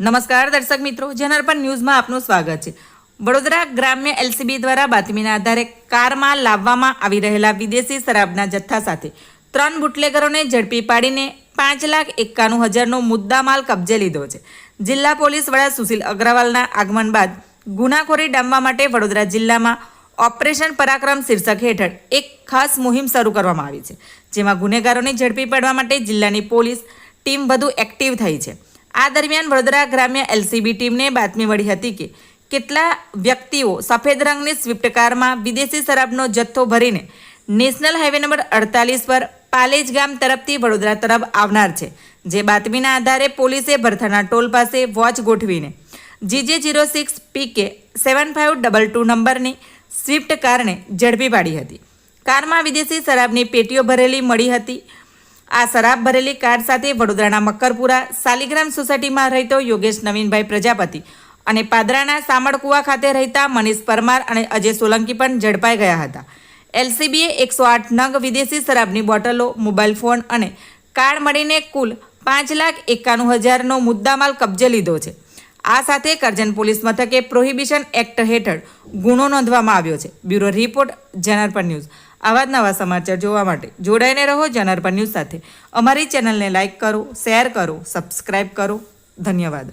નમસ્કાર દર્શક મિત્રો જનરપન ન્યૂઝમાં આપનું સ્વાગત છે. વડોદરા ગ્રામ્ય એલસીબી દ્વારા બાતમીના આધારે કારમાં લાવવામાં આવી રહેલા વિદેશી શરાબના જથ્થા સાથે ત્રણ બુટલેગરોને ઝડપી પાડીને પાંચ લાખ એકાણું હજારનો મુદ્દામાલ કબજે લીધો છે. જિલ્લા પોલીસ વડા સુશીલ અગ્રવાલના આગમન બાદ ગુનાખોરી ડામવા માટે વડોદરા જિલ્લામાં ઓપરેશન પરાક્રમ શીર્ષક હેઠળ એક ખાસ મુહિમ શરૂ કરવામાં આવી છે, જેમાં ગુનેગારોને ઝડપી પાડવા માટે જિલ્લાની પોલીસ ટીમ વધુ એક્ટિવ થઈ છે. આ દરમિયાન વડોદરા ગ્રામ્ય એલસીબી ટીમને બાતમી મળી હતી કે કેટલા વ્યક્તિઓ સફેદ રંગની સ્વિફ્ટ કારમાં વિદેશી શરાબનો જથ્થો ભરીને નેશનલ હાઈવે નંબર અડતાલીસ પર પાલેજ ગામ તરફથી વડોદરા તરફ આવનાર છે. જે બાતમીના આધારે પોલીસે ભરથાના ટોલ પાસે વોચ ગોઠવીને GJ zero six PK seven five double two નંબરની સ્વિફ્ટ કારને ઝડપી પાડી હતી. કારમાં વિદેશી શરાબની પેટીઓ ભરેલી મળી હતી. આ શરાબ ભરેલી કાર સાથે વડોદરાના મક્કરપુરા સાલિગ્રામ સોસાયટીમાં રહેતો યોગેશ નવીનભાઈ પ્રજાપતિ અને પાદરાના સામળકુવા ખાતે રહેતા મનીષ પરમાર અને અજય સોલંકી પણ ઝડપાઈ ગયા હતા. એલસીબીએ એકસો આઠ નંગ વિદેશી શરાબની બોટલો, મોબાઈલ ફોન અને કાર મળીને કુલ પાંચ લાખ એકાણું હજારનો મુદ્દામાલ કબજે લીધો છે. આ સાથે કરજણ પોલીસ મથકે પ્રોહિબિશન એક્ટ હેઠળ ગુનો નોંધવામાં આવ્યો છે. Bureau report Janarpan news. આવા જ નવા સમાચાર જોવા માટે જોડાઈને રહો જનાર્પણ ન્યૂઝ સાથે. અમારી ચેનલને લાઇક કરો, શેર કરો, સબસ્ક્રાઇબ કરો. ધન્યવાદ.